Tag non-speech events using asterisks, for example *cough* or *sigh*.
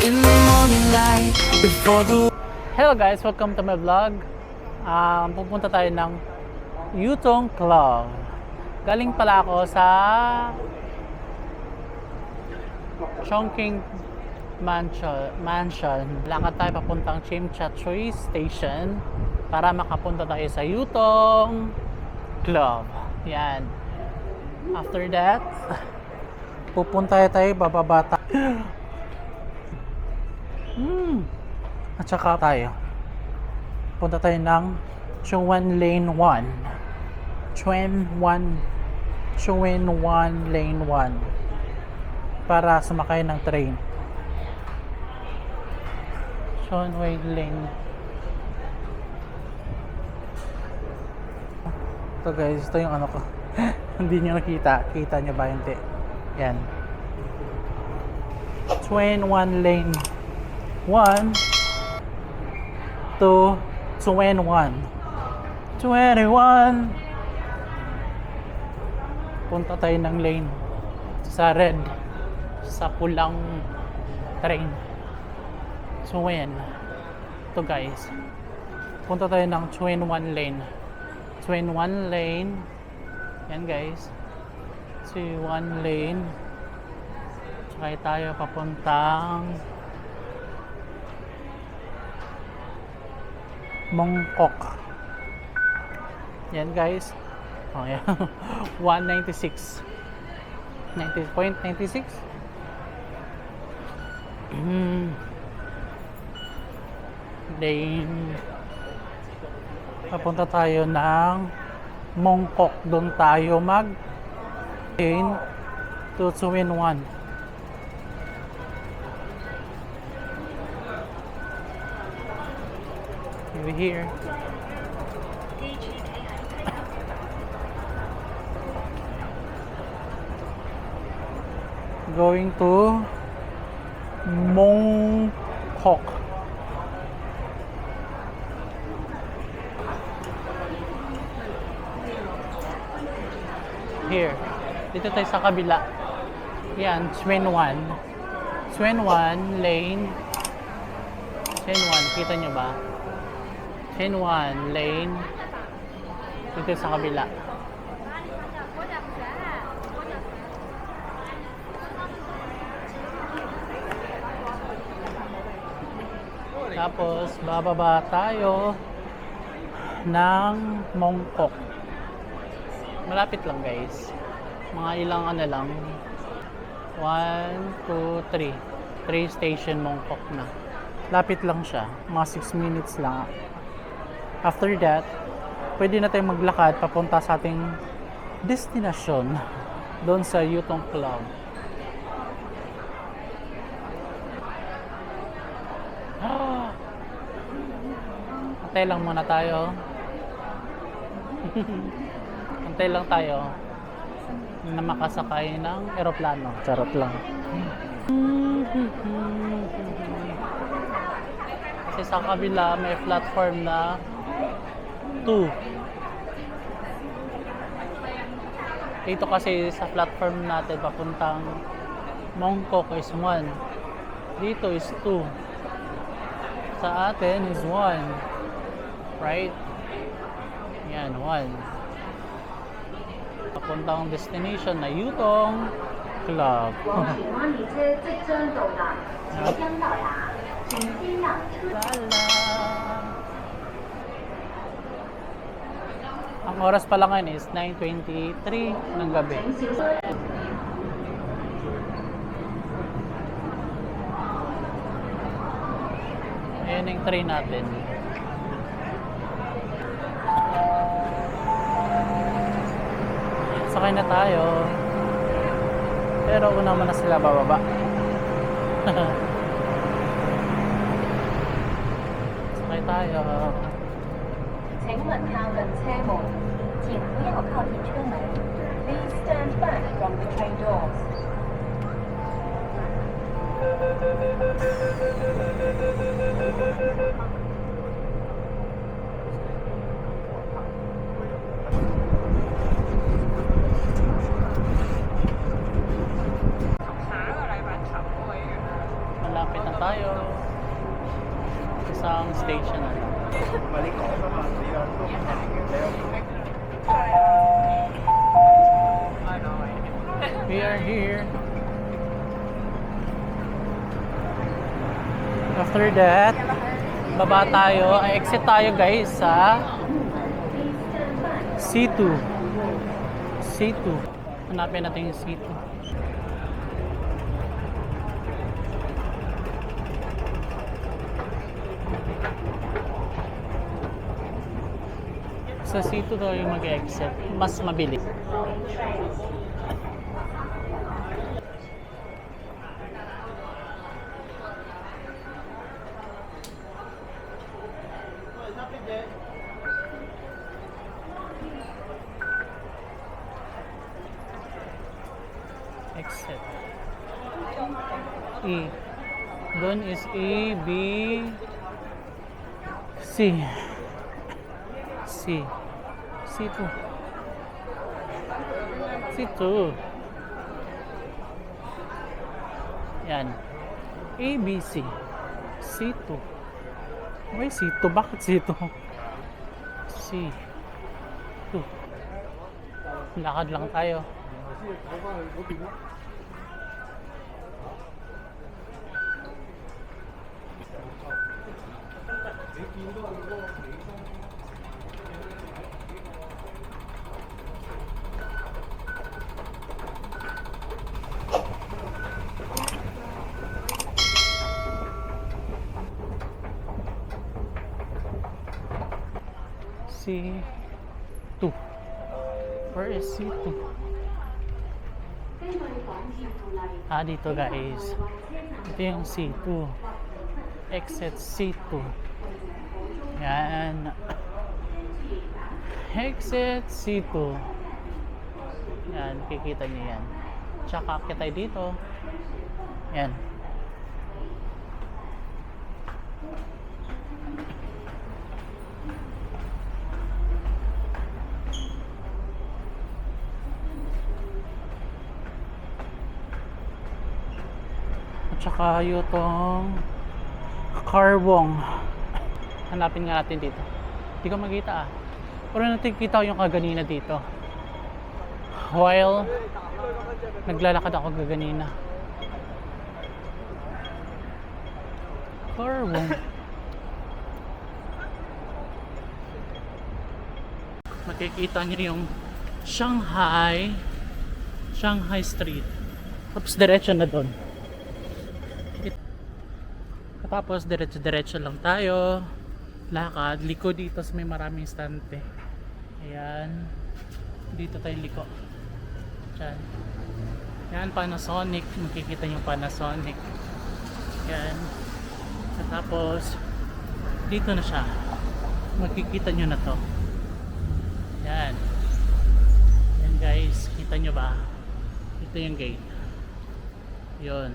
in the morning Hello guys, welcome to my vlog. Um, pupunta tayo ng Yutong Club. Galing pala ako sa Chongqing Mansion. Mansion. Lakad tayo papuntang Chimchachoy Station para makapunta tayo sa Yutong Club. Yan. After that, pupunta tayo bababa tayo. Hmm. At saka tayo. Punta tayo ng Chuan Lane 1. Chuan 1. Chuan 1 Lane 1. Para sumakay ng train. Chuan Wei Lane. Ito guys, ito yung ano ko. *laughs* Hindi nyo nakita. Kita nyo ba? Hindi. Yan. Chuan 1 Lane 1 to 21. 21. Punta tayo ng lane sa red sa pulang train. So when to guys. Punta tayo ng 21 lane. 21 lane. Yan guys. 21 lane. Sakay tayo papuntang Mongkok. Yan guys. Oh, yan. 196. 90.96. Mm. Then, papunta tayo ng Mongkok. Doon tayo mag train to Suwin 1. Over here. Going to Mongkok. Here. Dito tayo sa kabila. Yan, Swen 1. Swen 1 lane. Swen 1, kita nyo ba? 1 lane. Dito sa kabila. Tapos, bababa tayo ng Mongkok. Malapit lang guys. Mga ilang ano lang. 1, 2, 3. 3 station Mongkok na. Lapit lang siya. Mga 6 minutes lang. After that, pwede na tayong maglakad papunta sa ating destinasyon *laughs* doon sa Yutong Club. Ah! Antay lang muna tayo. *laughs* Antay lang tayo na makasakay ng eroplano. Charot lang. Kasi sa kabila may platform na 2. Dito kasi sa platform natin papuntang Mongkok is 1. Dito is 2. Sa atin is 1. Right? Yan, 1. Papuntang destination na Yutong Club. *laughs* yep. Lala. Ang oras pala ngayon is 9.23 ng gabi. Ayan yung train natin. Sakay na tayo. Pero una muna sila bababa. *laughs* Sakay tayo. 请勿靠近车门，请不要靠近车门。Please stand back from the train doors. Malapit na tayo. Isang station na lang. We are here. After that, baba tayo. Ay, exit tayo guys sa C2. C2. Hanapin natin yung C2. Sa C2 tayo mag-exit. Mas mabilis. Exit. E. Doon is A, B, C. C. C2. C2. Yan. A, B, C. C2. May C2. Bakit C2? C. 2. Lakad lang tayo. C2. Where is C2? Ah, dito guys. Ito yung C2. Exit C2. Yan. Exit C2. Yan, kikita niyo yan. Tsaka akit tayo dito. Yan. At saka yung tong Carbong. Hanapin nga natin dito. Hindi ko makita ah. Pero nakikita ko yung kaganina dito. While naglalakad ako kaganina. Carbong. Makikita niyo yung Shanghai Shanghai Street. Tapos diretso na doon. Tapos diretso-diretso lang tayo. Lakad, liko dito sa may maraming stante. Ayan. Dito tayo liko. Diyan. Yan, Panasonic. Makikita yung Panasonic. Yan. At tapos, dito na siya. Makikita nyo na to. Yan. Yan guys. Kita nyo ba? Ito yung gate. Yun.